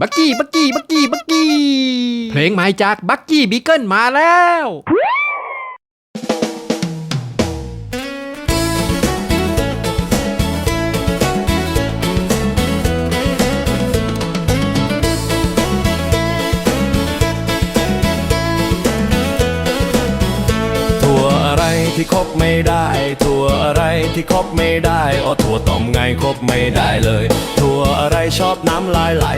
บักกี้บักกี้บักกี้บักกี้ เพลงใหม่จากบักกี้บีเกิลมาแล้วถั่วอะไรที่คบไม่ได้ถั่วอะไรที่คบไม่ได้อ๋อถั่วต้มไงคบไม่ได้เลย ถั่วอะไรชอบน้ำลายไหล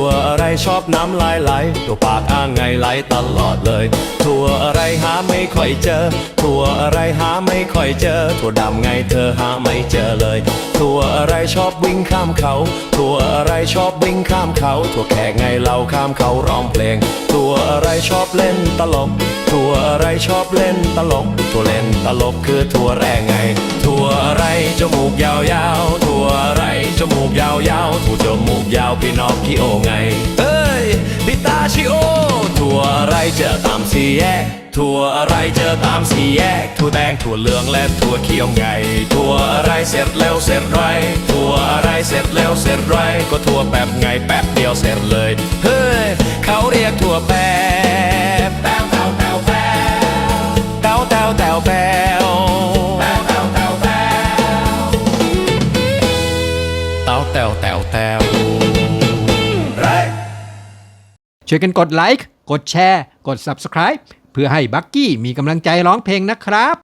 ถั่วอะไรชอบน้ำลายไหลตัวปากอ้างไงไหลตลอดเลย ถั่วอะไรหาไม่ค่อยเจอ ถั่วอะไรหาไม่ค่อยเจอ ถั่วดำไงเธอหาไม่เจอเลย ถั่วอะไรชอบวิ่งข้ามเขา ถั่วอะไรชอบวิ่งข้ามเขา ถั่วแขกไงเราข้ามเขาร้องเพลง ถั่วอะไรชอบเล่นตลก ถั่วอะไรชอบเล่นตลก ถั่วเล่นตลกคือถั่วแรงไง ถั่วอะไรจมูกยาวๆ มูกยาวพี่นอกคิโอไง เอ้ยดิตาชิโอ ถั่วอะไรเจอตามสี่แยก ถั่วอะไรเจอตามสี่แยก ถั่วแดงถั่วเหลืองและถั่วเขียวไง ถั่วอะไรเสร็จแล้วเสร็จไร ถั่วอะไรเสร็จแล้วเสร็จไร ก็ถั่วแป๊บไงแป๊บเดียวเสร็จเลย เฮ้ยเขาเรียกถั่วแป๊บแป๊วแป๊วแป๊วแป๊วแป๊วแป๊วแป๊วแป๊วแป๊วแป๊วแป๊วแป๊วเต้าแต้วแต้วแต้ว ช่วยกันกดไลค์ กดแชร์ กด Subscribe เพื่อให้บักกี้มีกำลังใจร้องเพลงนะครับ